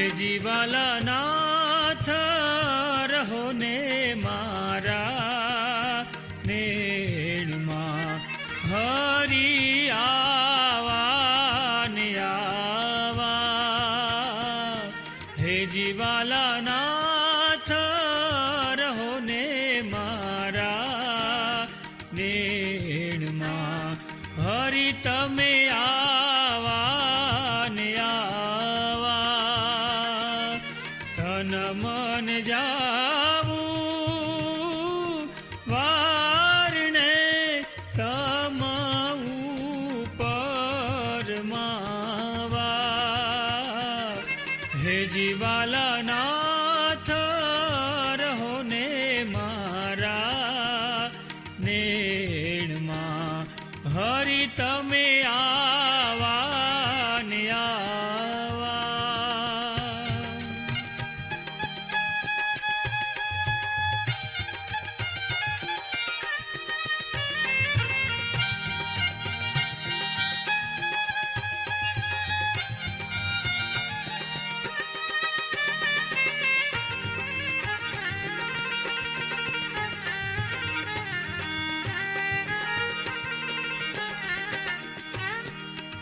હે જીવાલા નાથ રહો ને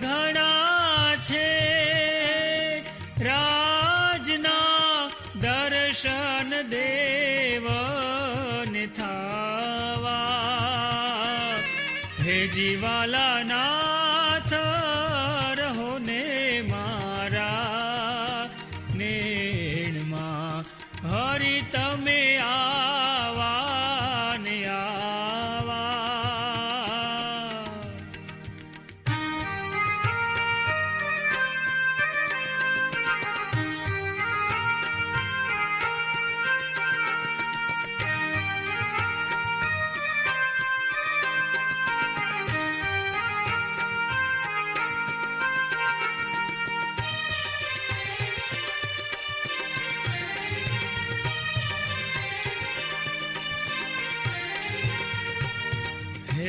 ઘણા છે. રાજના દર્શન દેવન થાવા. હે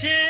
见。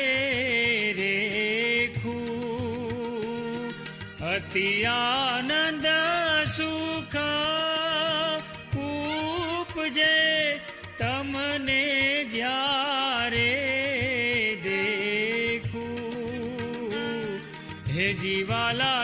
નિત્યાનંદ સુખ ઉપજે તમને જ્યારે દેખું. હે જીવાલા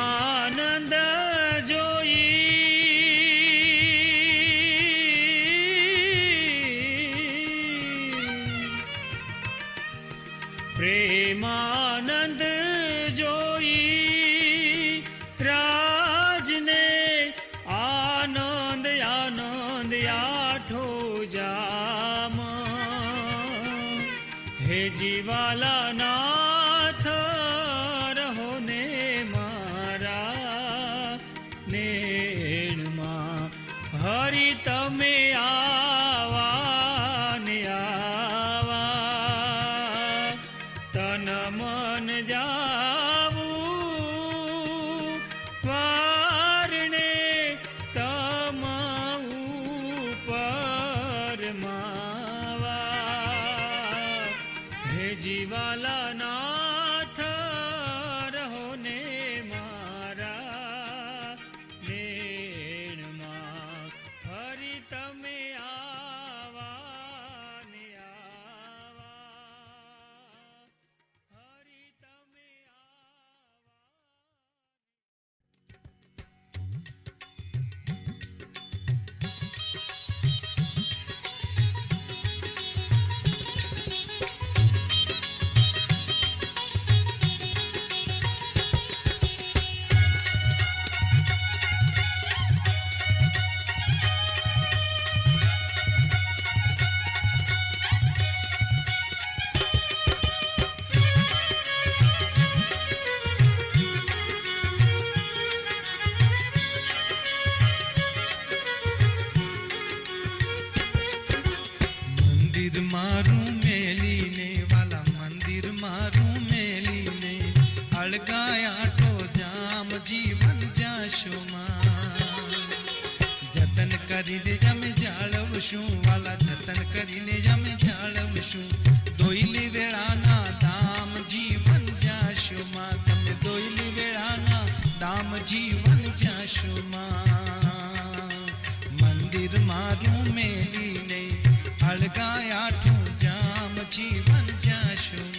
પ્રેમાનંદ જોઈ. પ્રેમાનંદ જોઈ. રાજને આનંદ આનંદ આઠો જામ. હે જીવાલા નાથ હે જીવાલાના કરીને અમે જાળવશું દોઈલી વેળાના દામ જીવન જાશોમાં તમે દોઈલી વેળાના દામ જીવન જાશોમાં મંદિર મારું મેલીને અળગાયાઠું જામ જીવન જાશુમાં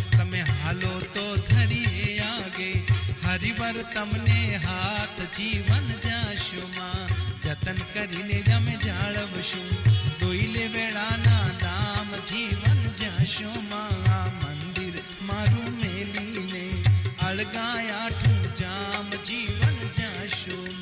તમે હાલો તો ધરીએ આગે હરિવર તમને હાથ જીવન જાશુમાં જતન કરીને જ અમે જાળવશું દોઈલે વેળા જીવન જાશો માં આ મંદિર મારું મેલીને અળગાયાઠું જામ જીવન જાશો માં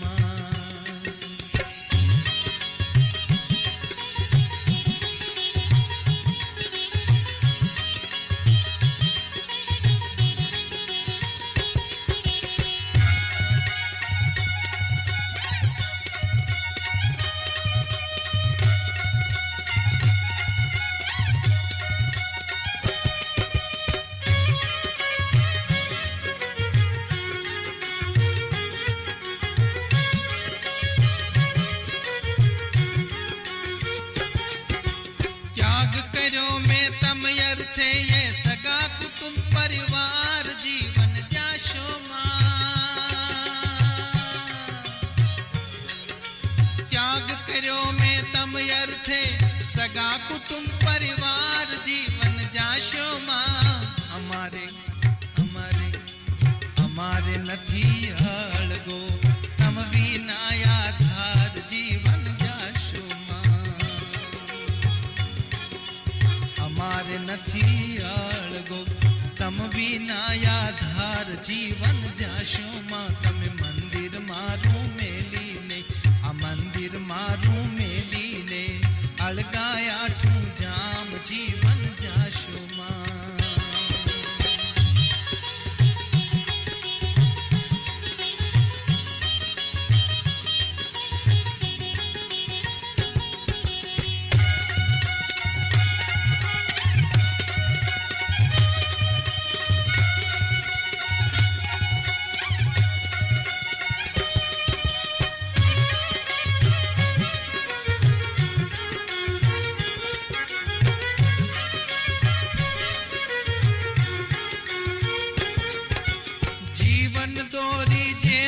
Shuma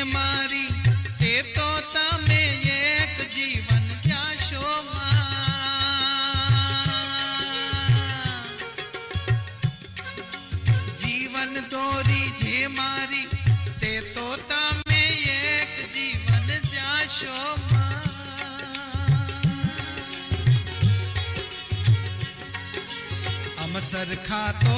મારી તે તો તમે એક જીવન જાશો જીવન દોરી જે મારી તે તો તમે એક જીવન જાશો અમ સરખા તો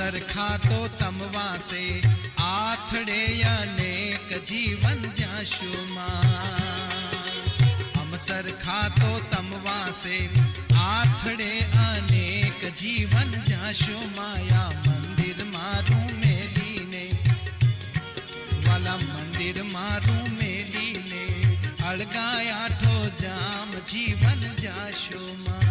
सरखा तो तमवा से, आथड़े अनेक जीवन जाशुमा। हम सरखा तो तमवा से, आथड़े अनेक जीवन जाशु माया मंदिर मारू मेली ने, वाला मंदिर मारू मेली ने, अड़गाया तो जाम जीवन जाशु मा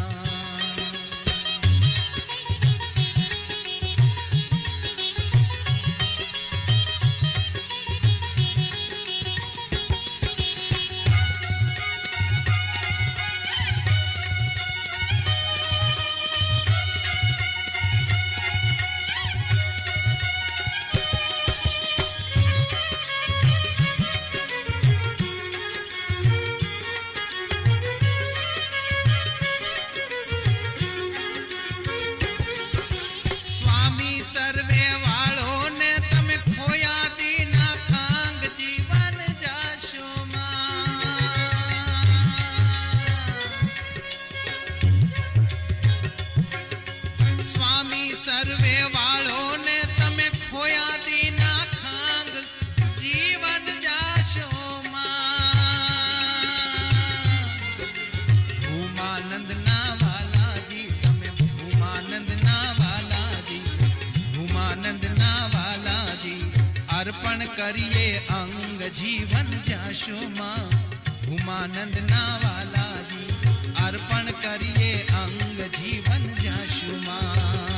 સર્વે વાળો ને તમે ખોયા દીના ખાંગ જીવન જાશો ભૂમાનંદ ના વાલાજી તમે ભૂમાનંદ ના વાલાજી ભૂમાનંદ ના વાલાજી અર્પણ કરીએ અંગ જીવન જાશો માં ભૂમાનંદ ના વાલાજી અર્પણ કરીએ અંગ જીવન જાશો માં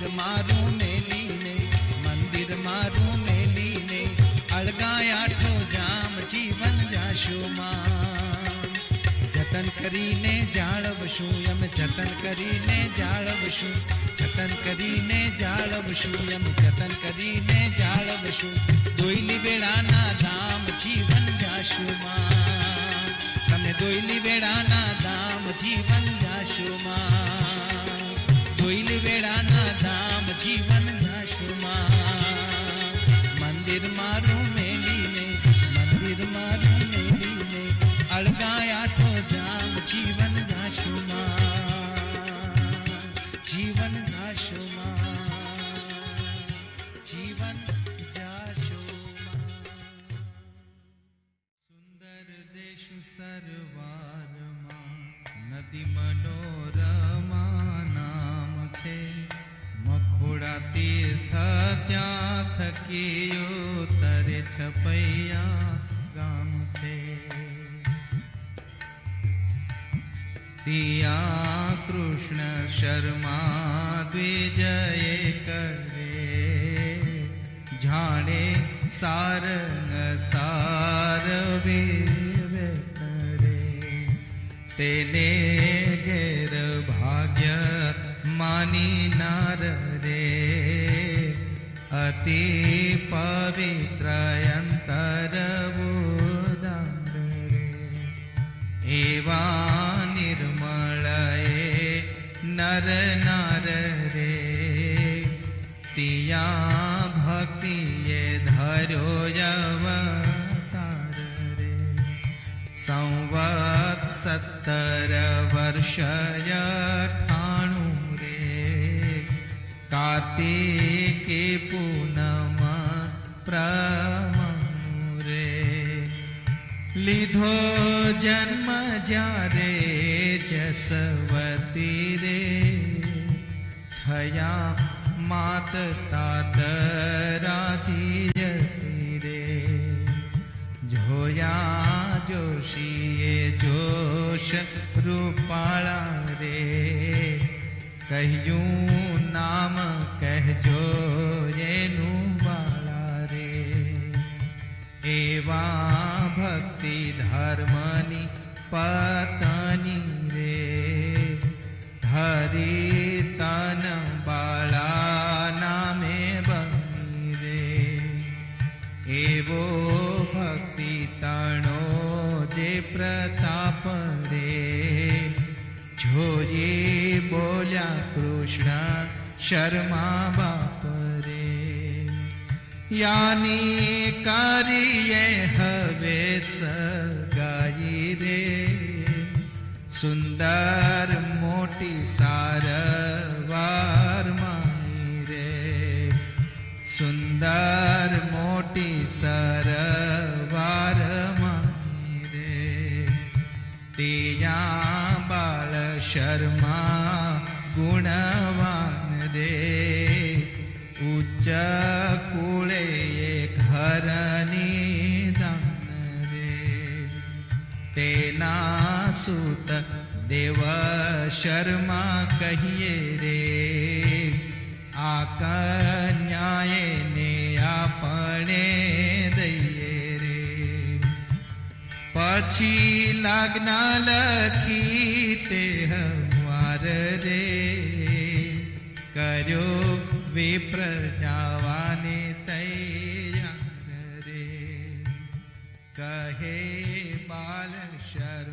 મંદિર મારું મેલીને મંદિર મારું મેલીને અળગાયાઠો જામ જીવન જાશો માં જતન કરીને જાળવશું એમ જતન કરીને જાળવશું જતન કરીને જાળવશું એમ જતન કરીને જાળવશું દોયલી વેળાના ધામ જીવન જાશું માં તમે દોયલી વેળાના ધામ જીવન જાશું જોઈલ વેળાના ધામ જીવન જાશુમાં મંદિર મારું મેલીને મંદિર મારું મેલીને અળગાયા તો જામ જીવન જાશુમાં सिया कृष्ण शर्मा द्विजय करे। जाने सारंग सार वीर करे। तेने घेर भाग्य मानी नार रे। अति पवित्र अंतर रे। एवा नर नर रे। पिया भक्ति ये धरो अवतार रे। संवत सत्तर वर्षय ठाणु रे। कार्तिके पूनम प्रमु रे। जन्म जा रे जसवती रे। या माता तराजि रे जोया जोशिये जोश रूपाळा रे। कहय नाम कहजो येनु नु रे। एवा भक्ति धर्मनि पतनि रे। रेरि ताप रे झोरी बोल्या कृष्ण, शर्मा बाप रे। यानी कार्य हवे सगाई रे। सुंदर मोटी सारवार माई रे। सुंदर मोटी सरव शर्मा गुणवानरे। उच्च कूळे तेना सुत देव शर्मा कहिए रे। आ कन्याये दै रे। पछि लग्ना लखी લગ્ન લખી તે હવાર રે કર્યો વિપ્ર જવાને તૈયાર રે કહે બાલ શર્મા